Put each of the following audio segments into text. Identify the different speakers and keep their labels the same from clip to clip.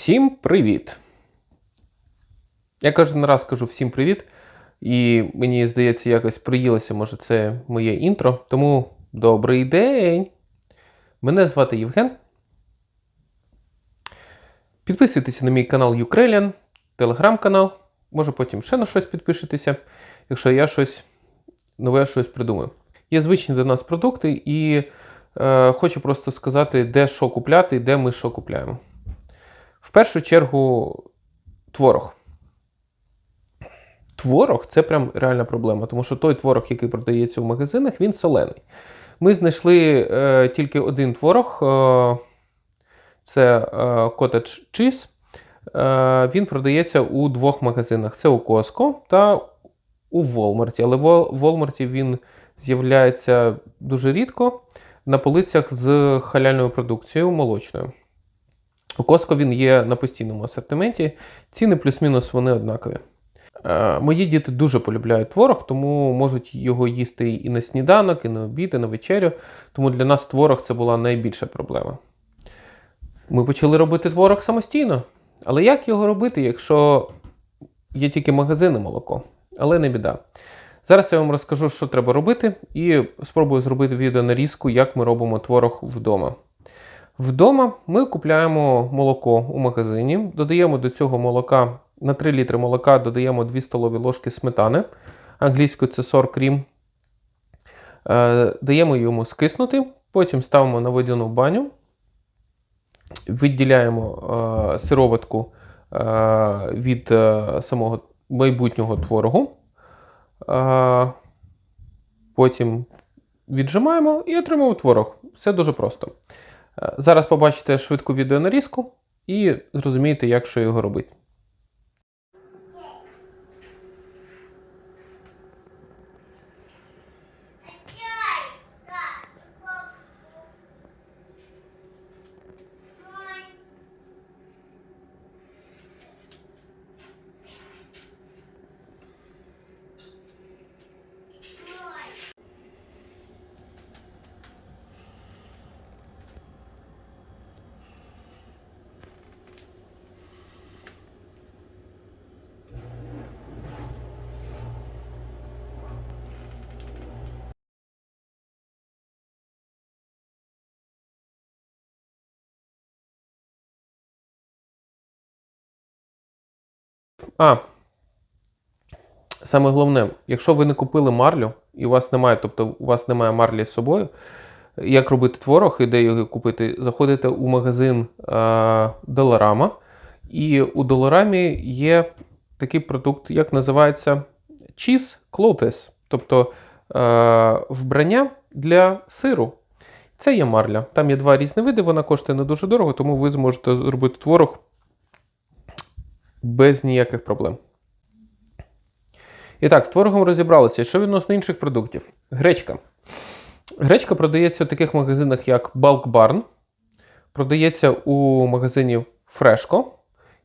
Speaker 1: Всім привіт! Я кожен раз кажу всім привіт, і мені здається, якось приїлося, може, це моє інтро. Тому добрий день! Мене звати Євген. Підписуйтеся на мій канал Ukrainian, телеграм-канал. Може потім ще на щось підпишетеся, якщо я щось нове щось придумаю. Є звичні до нас продукти, і е, хочу просто сказати, де що купляти і де ми що купляємо. В першу чергу, творог. Творог це прям реальна проблема, тому що той творог, який продається в магазинах, він солений. Ми знайшли е, тільки один творог, е, це е, Cottage Cheese. Е, він продається у двох магазинах: це у Costco та у Walmart. Але в Walmart він з'являється дуже рідко на полицях з халяльною продукцією молочною. У Costco він є на постійному асортименті. Ціни плюс-мінус вони однакові. Е, Мої діти дуже полюбляють творог, тому можуть його їсти і на сніданок, і на обід, і на вечерю. Тому для нас творог це була найбільша проблема. Ми почали робити творог самостійно. Але як його робити, якщо є тільки магазини молоко? Але не біда. Зараз я вам розкажу, що треба робити, і спробую зробити відео нарізку, як ми робимо творог вдома. Вдома ми купляємо молоко у магазині, додаємо до цього молока на 3 літри молока додаємо 2 столові ложки сметани. Англійською це сор крім. Е, даємо йому скиснути, потім ставимо на водяну баню, відділяємо е, сироватку е, від самого майбутнього творогу. Потім віджимаємо і отримуємо творог. Все дуже просто. Зараз побачите швидку відеонарізку і зрозумієте, як що його робити. А. Саме головне, якщо ви не купили марлю, і у вас немає, тобто у вас немає марлі з собою, як робити творог і де його купити, заходите у магазин Доларама. І у Доларамі є такий продукт, як називається Cheese Clothes, тобто е, вбрання для сиру. Це є марля. Там є два різні види, вона коштує не дуже дорого, тому ви зможете зробити творог без ніяких проблем. І так, з творогом розібралися. Що відносно інших продуктів? Гречка. Гречка продається в таких магазинах, як Bulk Barn, продається у магазині Fresco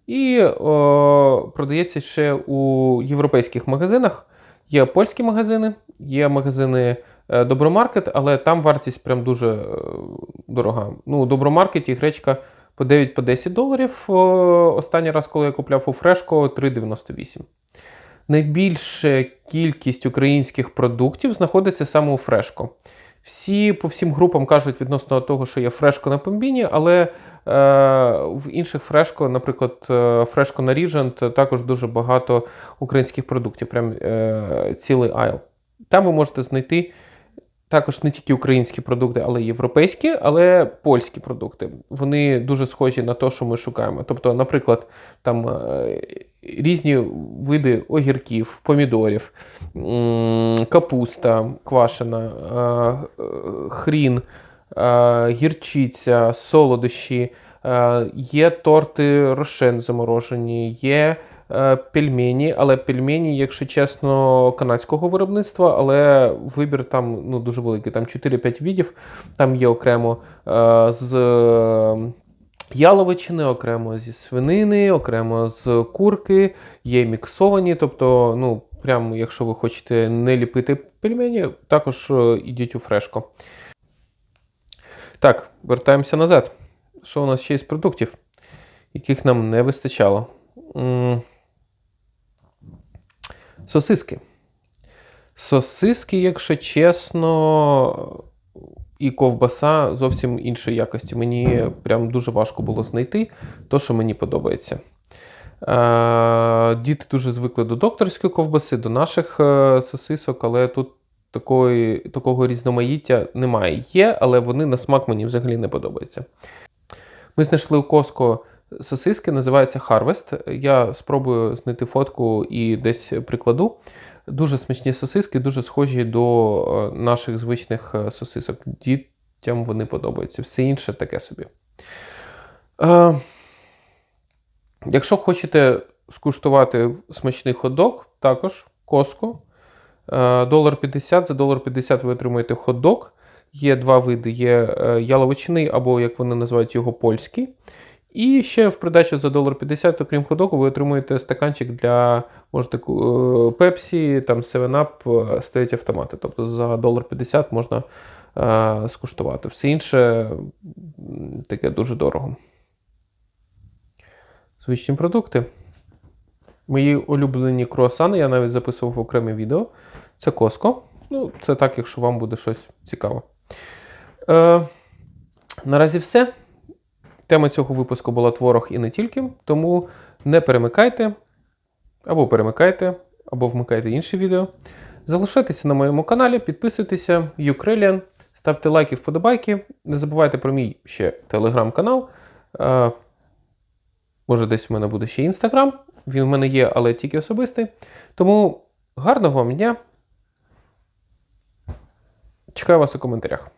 Speaker 1: і о, продається ще у європейських магазинах. Є польські магазини, є магазини е, Добромаркет, але там вартість прям дуже е, дорога. Ну, У Добромаркеті гречка по 9-10 доларів. Останній раз, коли я купляв у Фрешко, 3,98. Найбільша кількість українських продуктів знаходиться саме у Фрешко. Всі по всім групам кажуть відносно того, що є фрешко на помбіні, але е, в інших фрешко, наприклад, е, фрешко на Ріжент, також дуже багато українських продуктів, прям е, цілий айл. Там ви можете знайти також не тільки українські продукти, але й європейські, але польські продукти. Вони дуже схожі на те, що ми шукаємо. Тобто, наприклад, там е, різні види огірків, помідорів, капуста квашена, е, хрін, е, гірчиця, солодощі, є торти рошен заморожені, є. Е, пельмені, але пельмені, якщо чесно, канадського виробництва, але вибір там ну, дуже великий. Там 4-5 видів. Там є окремо е, з яловичини, окремо зі свинини, окремо з курки, є міксовані. Тобто, ну, прямо, якщо ви хочете не ліпити пельмені, також е, ідіть у фрешко. Так, вертаємося назад. Що у нас ще із продуктів? яких нам не вистачало. Сосиски. Сосиски, якщо чесно, і ковбаса зовсім іншої якості. Мені прям дуже важко було знайти то, що мені подобається. Е, Діти дуже звикли до докторської ковбаси, до наших е, сосисок, але тут такої, такого різноманіття немає. Є, але вони на смак мені взагалі не подобаються. Ми знайшли у Costco сосиски, називаються Harvest. Я спробую знайти фотку і десь прикладу. Дуже смачні сосиски, дуже схожі до е, наших звичних е, сосисок. Дітям вони подобаються. Все інше таке собі. Е, якщо хочете скуштувати смачний хот-дог, також Costco. Е, Долар 50, за долар 50 ви отримуєте хот-дог. Є два види: є яловичний, або, як вони називають його, польський. І ще в придачу за долар 50, окрім ходоку, ви отримуєте стаканчик для можете Пепсі, там 7-Up, стоять автомати. Тобто за долар 50 можна е, скуштувати. Все інше таке дуже дорого. Звичні продукти. Мої улюблені круасани, я навіть записував окреме відео. Це Costco. Ну, це так, якщо вам буде щось цікаве. Е, наразі все. Тема цього випуску була творог і не тільки, тому не перемикайте, або перемикайте, або вмикайте інші відео. Залишайтеся на моєму каналі, підписуйтеся, Ukrainian, ставте лайки, вподобайки. Не забувайте про мій ще телеграм-канал. Е, може, десь у мене буде ще інстаграм. Він в мене є, але тільки особистий. Тому гарного вам дня. Чекаю вас у коментарях.